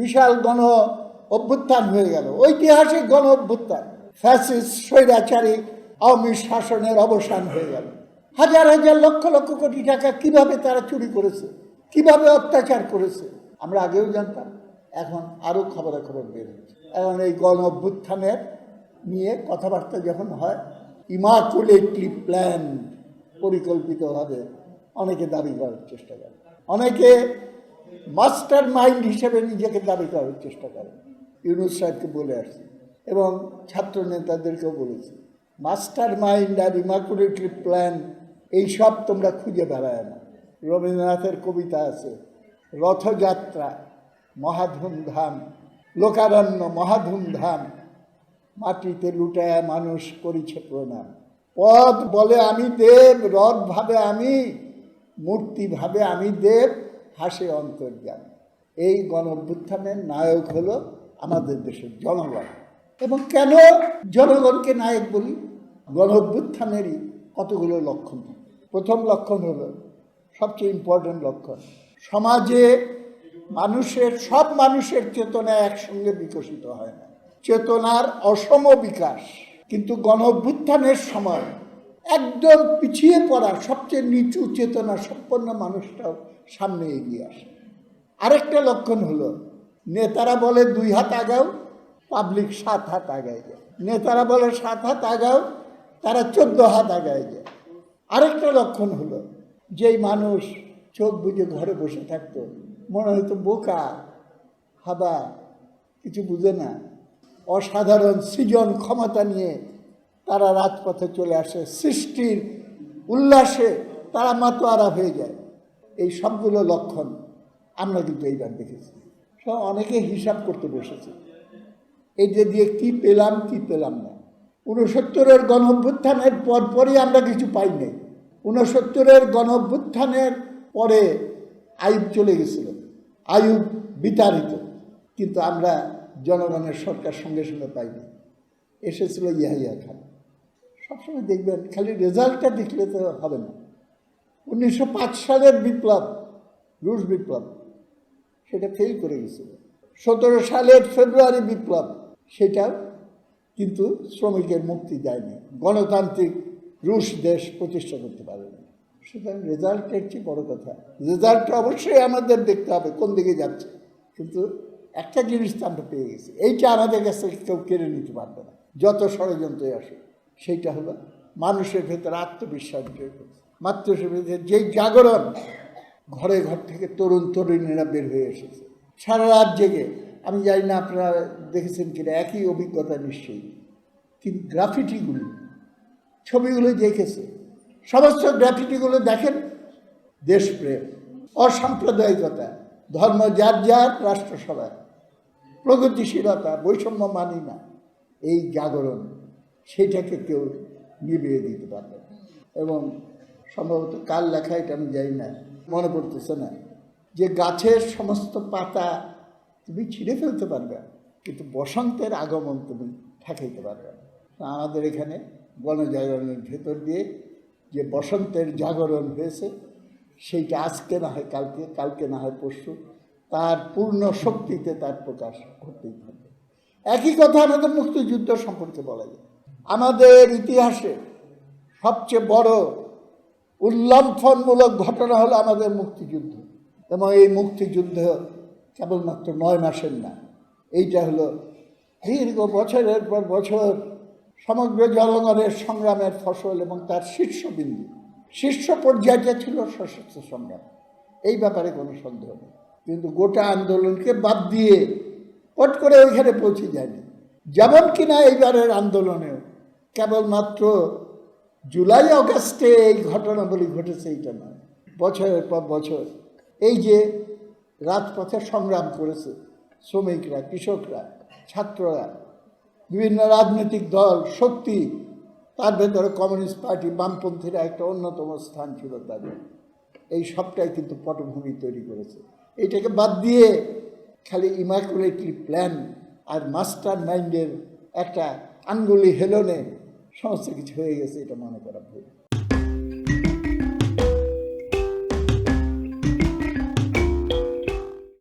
বিশাল গণ অভ্যুত্থান হয়ে গেল। ঐতিহাসিক গণ অভ্যুত্থান ফ্যাসিস্ট স্বৈরাচারী, আওয়ামী শাসনের অবসান হয়ে গেল। হাজার হাজার লক্ষ লক্ষ কোটি টাকা কীভাবে তারা চুরি করেছে, কীভাবে অত্যাচার করেছে, আমরা আগেও জানতাম, এখন আরও খবরাখবর বের হচ্ছে। এখন এই গণ অভ্যুত্থানের নিয়ে কথাবার্তা যখন হয় ইমাকুলেটলি প্ল্যান পরিকল্পিতভাবে অনেকে দাবি করার চেষ্টা করে। অনেকে মাস্টার মাইন্ড হিসেবে নিজেকে দাবি করার চেষ্টা করে ইউনুস সাহেবকে বলে আসছে এবং ছাত্র নেতাদেরকেও বলেছি, মাস্টার মাইন্ড আর ইমাকুলেটলি প্ল্যান এইসব তোমরা খুঁজে বেড়ায় না। রবীন্দ্রনাথের কবিতা আছে, রথযাত্রা মহাধুমধাম লোকারণ্য মহাধুমধাম মাটিতে লুটায় মানুষ করিছে প্রণাম। পদ বলে আমি দেব, রথ ভাবে আমি, মূর্তি ভাবে আমি দেব হাসে অন্তর্যান এই গণ অভ্যুত্থানের নায়ক হলো আমাদের দেশের জনগণ। এবং কেন জনগণকে নায়ক বলি? গণ অভ্যুত্থানেরই কতগুলো লক্ষণ। প্রথম লক্ষণ হলো, সবচেয়ে ইম্পর্ট্যান্ট লক্ষণ, সমাজে মানুষের, সব মানুষের চেতনা একসঙ্গে বিকশিত হয় না। চেতনার অসম বিকাশ। কিন্তু গণ অভ্যুত্থানের সময় একদম পিছিয়ে পড়া, সবচেয়ে নিচু চেতনা সম্পন্ন মানুষটাও সামনে এগিয়ে আসে। আরেকটা লক্ষণ হলো, নেতারা বলে দুই হাত আগাও, পাবলিক সাত হাত আগায় যায়। নেতারা বলে সাত হাত আগাও, তারা চোদ্দ হাত আগায় যায়। আরেকটা লক্ষণ হলো, যেই মানুষ চোখ বুজে ঘরে বসে থাকতো, মনে হতো বোকা, হাবা, কিছু বুঝে না, অসাধারণ সৃজন ক্ষমতা নিয়ে তারা রাজপথে চলে আসে, সৃষ্টির উল্লাসে তারা মাতোয়ারা হয়ে যায়। এই সবগুলো লক্ষণ আমরা কিন্তু এইবার দেখেছি। সব অনেকে হিসাব করতে বসেছে। এই যে দিয়ে কি পেলাম কি পেলাম না। ঊনসত্তরের গণ অভ্যুত্থানের পরপরই আমরা কিছু পাই নাই। ঊনসত্তরের গণ অভ্যুত্থানের পরে আয়ুব চলে গেছিল। আয়ুব বিতাড়িত, কিন্তু আমরা জনগণের সরকার সঙ্গে সঙ্গে পাইনি। এসেছিল ইয়াহিয়া খান। সবসময় দেখবেন, খালি রেজাল্টটা দেখলে তো হবে না। উনিশশো পাঁচ সালের বিপ্লব, রুশ বিপ্লব, সেটা ফেল করে গেছিল। সতেরো সালের ফেব্রুয়ারি বিপ্লব সেটাও কিন্তু শ্রমিকের মুক্তি দেয়নি। গণতান্ত্রিক রুশ দেশ প্রতিষ্ঠা করতে পারেনি। সুতরাং রেজাল্টের চেয়ে বড় কথা। রেজাল্টটা অবশ্যই আমাদের দেখতে হবে, কোন দিকে যাচ্ছে। কিন্তু একটা জিনিস তো আমরা পেয়ে গেছি, এইটা আমাদের কাছে কেউ কেড়ে নিতে পারবে না, যত ষড়যন্ত্রই আসে সেইটা হলো মানুষের ভেতরে আত্মবিশ্বাস করছে মাত্র যেই জাগরণ ঘরে ঘর থেকে তরুণ তরুণীরা বের হয়ে এসেছে। সারা রাত জেগে, আমি জানি না আপনারা দেখেছেন কিনা, একই অভিজ্ঞতা নিশ্চয়ই, কিন্তু গ্রাফিটিগুলো, ছবিগুলো দেখেছে। সমস্ত গ্রাফিটিগুলো দেখেন, দেশপ্রেম, অসাম্প্রদায়িকতা, ধর্ম যার যার রাষ্ট্রসভা প্রগতিশীলতা, বৈষম্য মানি না, এই জাগরণ। সেইটাকে কেউ নিভিয়ে দিতে পারবে এবং সম্ভবত কাল লেখা এটা আমি জানি না, মনে পড়তেছে না। যে গাছের সমস্ত পাতা তুমি ছিঁড়ে ফেলতে পারবে, কিন্তু বসন্তের আগমন তুমি ঠেকাইতে পারবে না। আমাদের এখানে গণজাগরণের ভেতর দিয়ে যে বসন্তের জাগরণ হয়েছে, সেইটা আজকে না হয় কালকে কালকে না হয় পরশু, তার পূর্ণ শক্তিতে তার প্রকাশ ঘটতেই থাকবে। একই কথা আমাদের মুক্তিযুদ্ধ সম্পর্কে বলা যায়। আমাদের ইতিহাসে সবচেয়ে বড় উল্লম্ফনমূলক ঘটনা হলো আমাদের মুক্তিযুদ্ধ। এবং এই মুক্তিযুদ্ধ কেবলমাত্র নয় মাসের না, এইটা হলো দীর্ঘ বছরের পর বছর সমগ্র জনগণের সংগ্রামের ফসল এবং তার শীর্ষবিন্দু। শীর্ষ পর্যায়টা ছিল সশস্ত্র সংগ্রাম, এই ব্যাপারে কোনো সন্দেহ নেই। কিন্তু গোটা আন্দোলনকে বাদ দিয়ে পট করে ওইখানে পৌঁছে যায়নি। যেমন কিনা এইবারের আন্দোলনেও কেবলমাত্র জুলাই অগাস্টে এই ঘটনাবলী ঘটেছে এইটা নয়, বছরের পর বছর। এই যে রাজপথে সংগ্রাম করেছে শ্রমিকরা, কৃষকরা, ছাত্ররা, বিভিন্ন রাজনৈতিক দল, শক্তি, তার ভেতরে কমিউনিস্ট পার্টি, বামপন্থীরা একটা অন্যতম স্থান ছিল তাদের। এই সবটাই কিন্তু পটভূমি তৈরি করেছে। এইটাকে বাদ দিয়ে খালি ইমাকুলেটলি প্ল্যান আর মাস্টার মাইন্ডের একটা আঙ্গুলি হেলনে সমস্ত কিছু হয়ে গেছে এটা মনে করা ভুল।